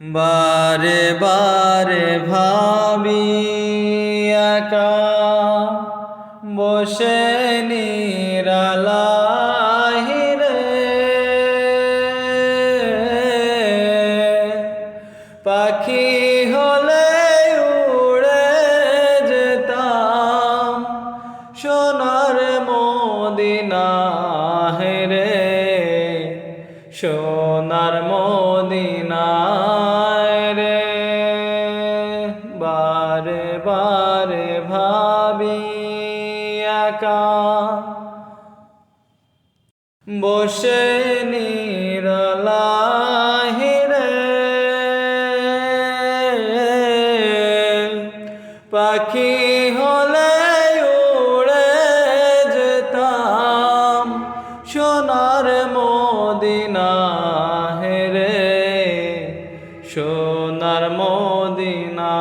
বারে বারে ভাবি একা বসে নিরালাহি রে। পাখি হলে উড়ে যেতাম, সোনার মদিনা রে। সোনার মদিনা বারে বারে ভাবি একা। বসে নিরলাহি রে। পাখি হলে উড়ে যেতাম, সোনার মদিনা রে। সোনার মদিনা